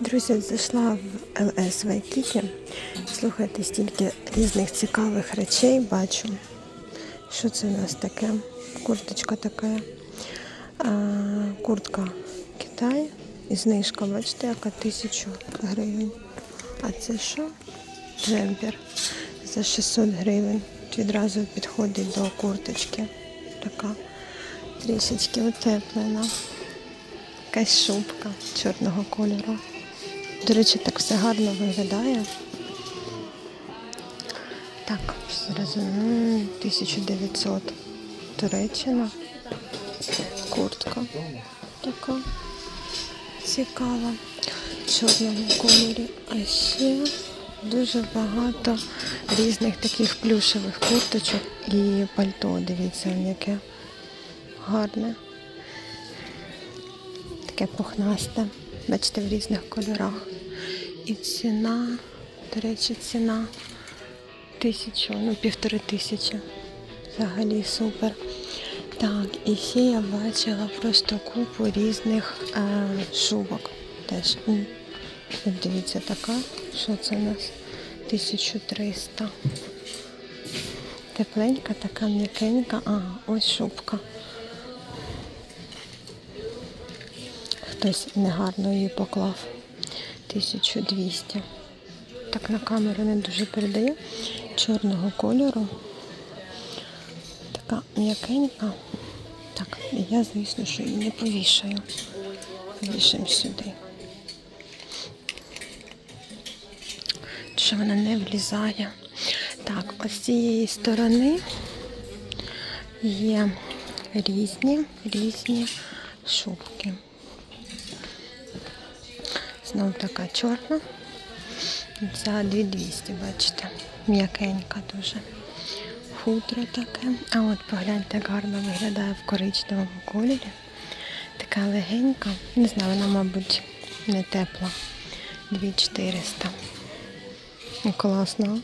Друзі, зайшла в ЛС Вайкікі. Слухайте, стільки різних цікавих речей бачу. Що це у нас таке? Курточка така. А, куртка Китай. І знижка, бачите, яка тисячу гривень. А це що? Джемпер за 600 гривень. Відразу підходить до курточки. Така трішечки утеплена. Якась шубка чорного кольору. До речі, так все гарно виглядає. Так, зараз 1900 Туреччина. Куртка така цікава. В чорному кольорі. А ще дуже багато різних таких плюшевих курточок і пальто. Дивіться, яке гарне. Таке пухнасте. Бачите, в різних кольорах. І ціна, до речі, ціна тисячу, ну півтори тисячі. Взагалі супер. Так, і ще я бачила просто купу різних е, шубок. Теж. Дивіться, така. Що це у нас? 1300. Тепленька, така м'якенька. Ага, ось шубка. Хтось негарно її поклав. 1200. Так на камеру не дуже передає. Чорного кольору. Така м'якенька. Так, я, звісно, що її не повішаю. Повішаємо сюди. Що вона не влізає. Так, ось з цієї сторони є різні, різні шубки. Знову така чорна. За 2200, бачите. М'якенька дуже. Хутро таке. А от погляньте, як гарно виглядає в коричневому кольорі. Така легенька. Не знаю, вона, мабуть, не тепла. 2400. Ну, Класно.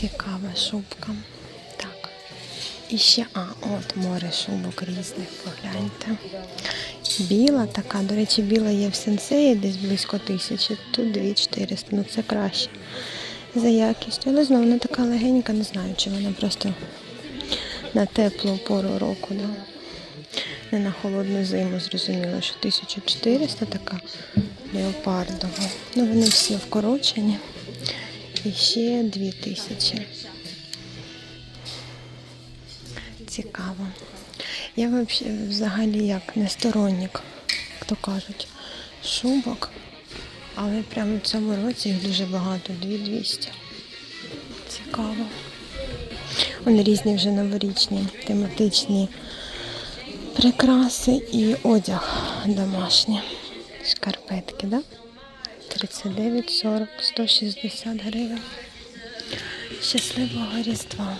Цікава шубка. І ще, а, от море шубок різних, погляньте. Біла така, до речі, біла є в сенсеї десь близько тисячі, тут 2400, ну це краще за якістю. Але знову вона така легенька, не знаю, чи вона просто на теплу пору року, да? не на холодну зиму, зрозуміло, що 1400 така леопардова. Ну вони всі вкорочені. І ще 2000. Цікаво. Я взагалі як не сторонник, як то кажуть, шубок. Але прямо в цьому році їх дуже багато, 2200. Цікаво. Вони різні вже новорічні, тематичні прикраси і одяг домашній. Шкарпетки, да? 39, 40, 160 гривень. Щасливого Різдва.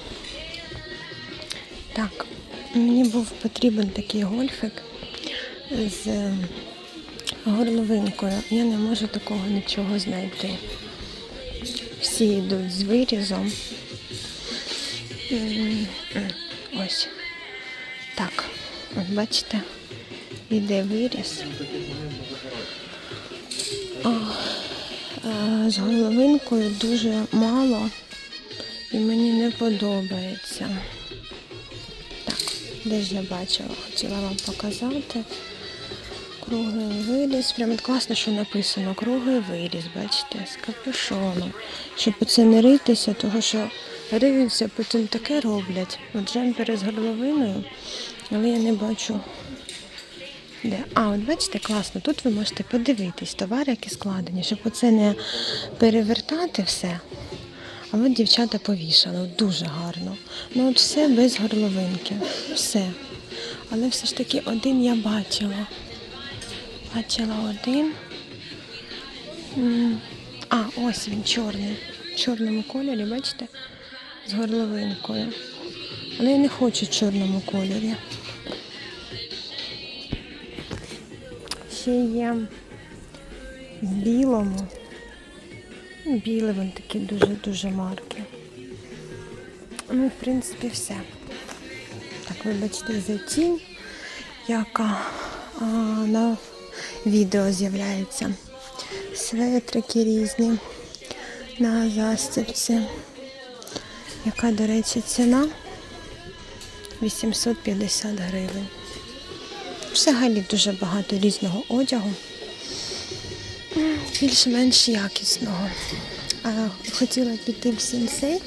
Так, мені був потрібен такий гольфик з е, горловинкою. Я не можу такого нічого знайти. Всі йдуть з вирізом. Ось. Так, от бачите, йде виріз. А, а, з горловинкою дуже мало і мені не подобається. Так, де ж я бачила, хотіла вам показати. Круглий виріз. Прямо класно, що написано. Круглий виріз, бачите, з капюшоном. Щоб оце не ритися, того що риються, потім таке роблять. От джемпери з горловиною, але я не бачу. Де? А, от бачите, класно, тут ви можете подивитись товари, які складені, щоб оце не перевертати все. А от дівчата повішали, дуже гарно. Ну от все без горловинки. Все. Але все ж таки один я бачила. Бачила один. А, ось він чорний. В чорному кольорі, бачите? З горловинкою. Але я не хочу в чорному кольорі. Ще є в білому. Білий він такий дуже-дуже марки. Ну, в принципі, все. Так, вибачте, за тінь, яка а, на відео з'являються. Светрики різні на застібці. Яка, до речі, ціна? 850 гривень. Взагалі дуже багато різного одягу. Більш-менш якісного. Хотіла піти в сенсей.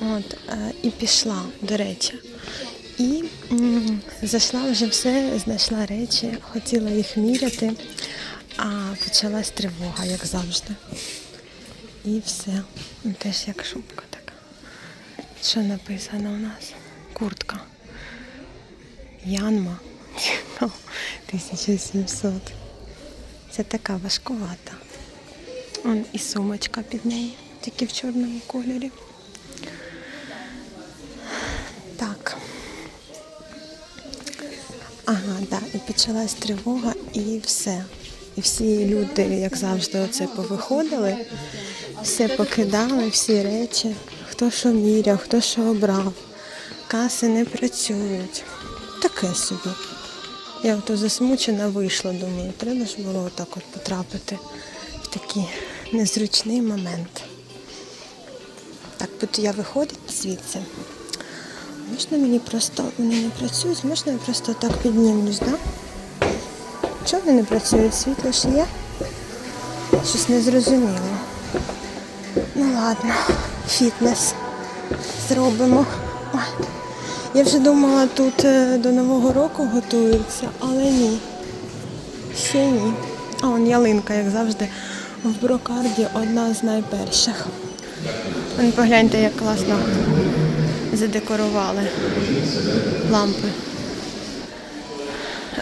От, і пішла, до речі. І зайшла вже все, знайшла речі, хотіла їх міряти, а почалась тривога, як завжди. І все. Ну, Теж як шубка така. Що написано у нас? Куртка. Янма. 1700. Це така важкувата. Он і сумочка під неї, тільки в чорному кольорі. Так. Ага, да, і почалась тривога, і все. І всі люди, як завжди, оце повиходили, все покидали, всі речі, хто що міряв, хто що обрав. Каси не працюють. Таке собі. Я ото засмучена вийшла, думаю, треба ж було отак от потрапити в такий незручний момент. Так, буду я виходити звідси. Можна мені просто, вони не працюють, можна я просто так піднімлюсь, так? Да? Чого вони не працюють? Світло ж є? Щось не зрозуміло. Ну ладно, фітнес зробимо. Ой. Я вже думала, тут е, до Нового року готуються, але ні. Ще ні. А он ялинка, як завжди, в брокарді одна з найперших. Погляньте, як класно задекорували лампи.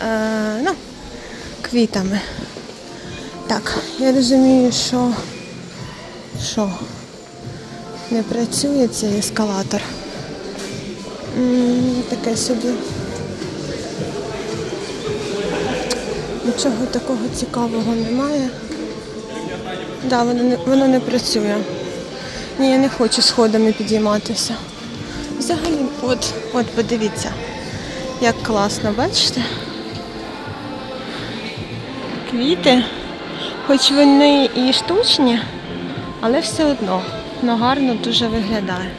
Е, ну, квітами. Так, я розумію, що, що не працює цей ескалатор. Таке собі. Нічого такого цікавого немає. Да, воно не, воно не працює. Ні, я не хочу сходами підійматися. Взагалі, от, от подивіться, як класно, бачите? Квіти, хоч вони і штучні, але все одно воно гарно дуже виглядає.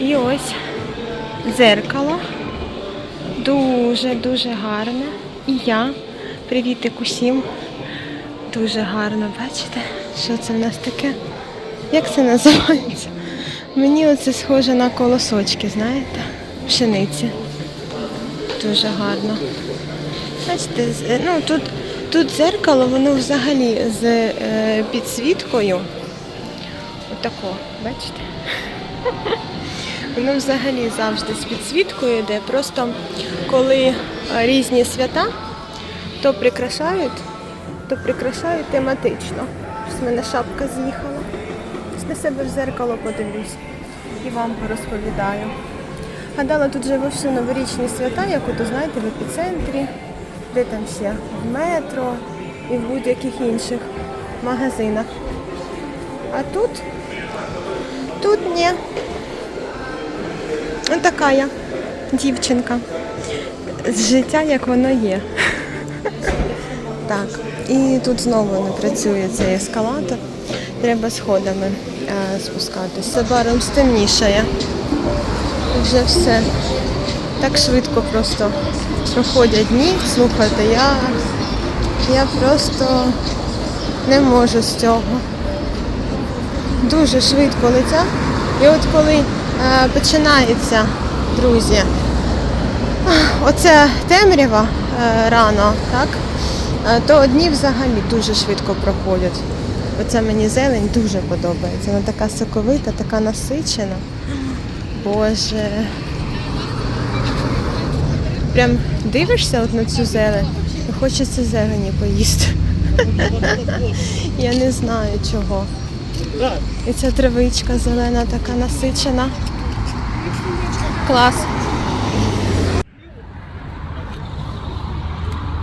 І ось дзеркало. Дуже-дуже гарне. І я. Привітик усім. Дуже гарно, бачите, що це в нас таке? Як це називається? Мені оце схоже на колосочки, знаєте, пшениці. Дуже гарно. Бачите, ну тут, тут дзеркало, воно взагалі з е, підсвіткою. Отако, бачите? Воно взагалі завжди з підсвіткою йде. Просто коли е, різні свята, то прикрашають, то прикрашають тематично. В мене шапка з'їхала. На себе в зеркало подивлюсь і вам порозповідаю. Гадала, тут же вовсю новорічні свята, як ото знаєте, в епіцентрі, де там ще в метро і в будь-яких інших магазинах. А тут, тут ні. Ось така я дівчинка. З життя, як воно є. Так, і тут знову не працює цей ескалатор. Треба сходами е, спускатись. Забаром стемнішає. Вже все. Так швидко просто проходять дні. Слухайте, я, я просто не можу з цього. Дуже швидко летять. І от коли починається, друзі, оце темрява е, рано, так? Е, то дні взагалі дуже швидко проходять. Оце мені зелень дуже подобається. Вона така соковита, така насичена. Боже. Прям дивишся от на цю зелень хочеться зелені поїсти. Я не знаю чого. І ця травичка зелена така насичена. Клас.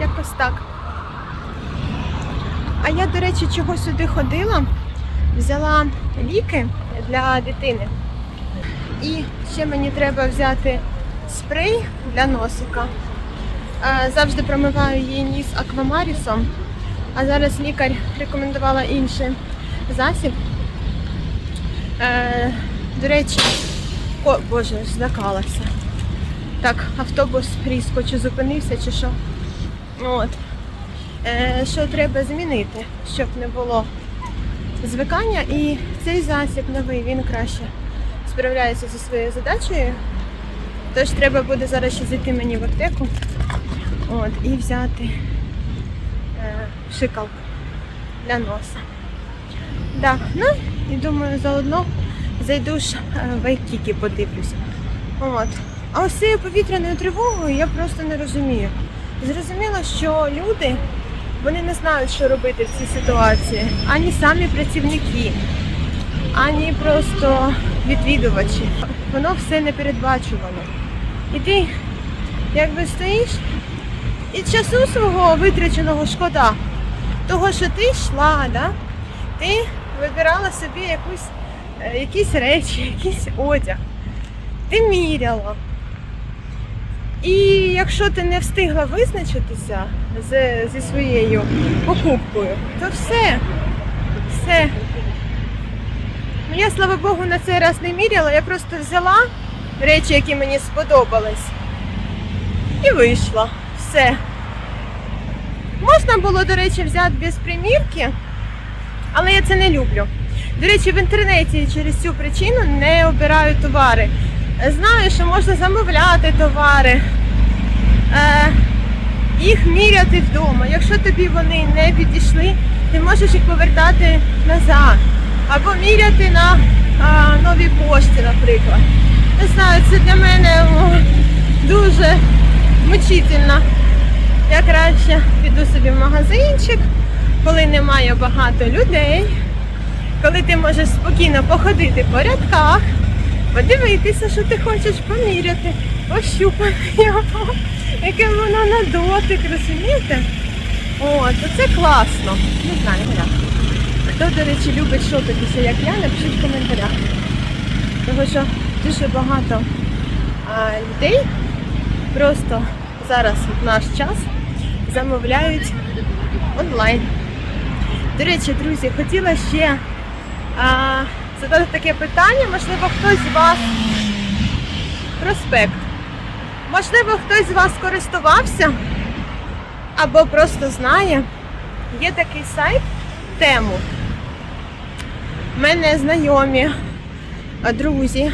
Якось так. А я, до речі, чого сюди ходила? Взяла ліки для дитини. І ще мені треба взяти спрей для носика. Завжди промиваю її ніс аквамарісом, а зараз лікар рекомендувала інший засіб. Е, До речі, о боже, злякалася. Так, автобус різко чи зупинився, чи що. От. Е, що треба змінити, щоб не було звикання. І цей засіб новий, він краще справляється зі своєю задачею. Тож треба буде зараз ще зайти мені в аптеку от, і взяти е, шикалку для носа. Да. Ну і думаю, заодно зайду ж е, в Айкікі подивлюсь. От. А ось цією повітряною тривогою я просто не розумію. Зрозуміло, що люди вони не знають, що робити в цій ситуації. Ані самі працівники, ані просто відвідувачі. Воно все непередбачувано. І ти якби стоїш, і часу свого витраченого шкода. Того, що ти йшла, да? ти вибирала собі якусь, е, якісь речі, якийсь одяг. Ти міряла. І якщо ти не встигла визначитися з, зі своєю покупкою, то все. Все. Ну, Я, слава Богу, на цей раз не міряла, я просто взяла речі, які мені сподобались, і вийшла. Все. Можна було, до речі, взяти без примірки, але я це не люблю. До речі, в інтернеті через цю причину не обираю товари. Знаю, що можна замовляти товари, е, їх міряти вдома. Якщо тобі вони не підійшли, ти можеш їх повертати назад. Або міряти на а, новій пошті, наприклад. Не знаю, це для мене дуже мучительно. Я краще піду собі в магазинчик, коли немає багато людей, коли ти можеш спокійно походити по рядках, подивитися, що ти хочеш поміряти, пощупати його, яке воно на дотик, розумієте? О, це класно. Не знаю, як. Хто, до речі, любить шопитися, як я, напишіть в коментарях. Тому що дуже багато а, людей просто зараз в наш час замовляють онлайн. До речі, друзі, хотіла ще а, задати таке питання, можливо, хтось з вас проспект. Можливо, хтось з вас користувався або просто знає. Є такий сайт тему. У мене знайомі, друзі,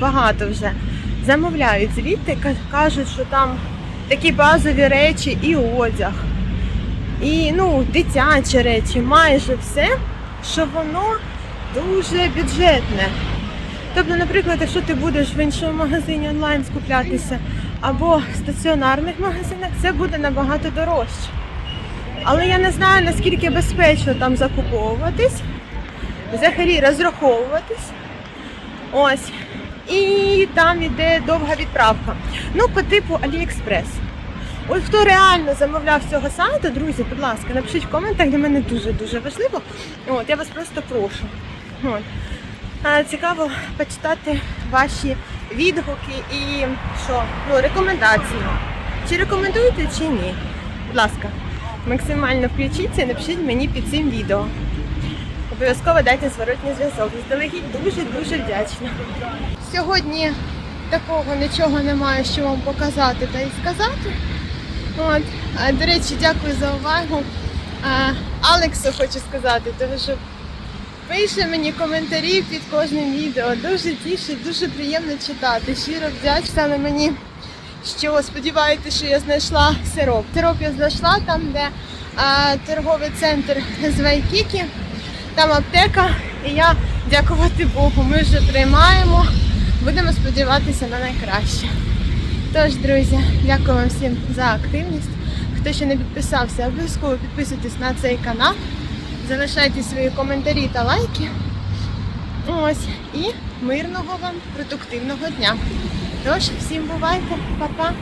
багато вже замовляють звідти, кажуть, що там такі базові речі і одяг, і ну, дитячі речі, майже все, що воно дуже бюджетне. Тобто, наприклад, якщо ти будеш в іншому магазині онлайн скуплятися або в стаціонарних магазинах, це буде набагато дорожче. Але я не знаю, наскільки безпечно там закуповуватись, взагалі розраховуватись. Ось. І там іде довга відправка. Ну, по типу Аліекспрес. От хто реально замовляв цього сайту, друзі, будь ласка, напишіть в коментах, для мене дуже-дуже важливо. От, я вас просто прошу. От. Цікаво почитати ваші відгуки і що, ну, рекомендації. Чи рекомендуєте, чи ні? Будь ласка, максимально включіться і напишіть мені під цим відео. Обов'язково дайте зворотній зв'язок. Заздалегідь дуже-дуже вдячна. Сьогодні такого нічого немає, що вам показати та й сказати. От. До речі, дякую за увагу. Алексу хочу сказати, тому що пише мені коментарі під кожним відео. Дуже тішить, дуже приємно читати. Щиро вдячна мені, що сподіваєтеся, що я знайшла сироп. Сироп я знайшла там, де а, торговий центр з Вайкікі, там аптека, і я, дякувати Богу, ми вже приймаємо. Будемо сподіватися на найкраще. Тож, друзі, дякую вам всім за активність. Хто ще не підписався, обов'язково підписуйтесь на цей канал. Залишайте свої коментарі та лайки. Ось. І мирного вам, продуктивного дня. Тож, всім бувайте, па-па!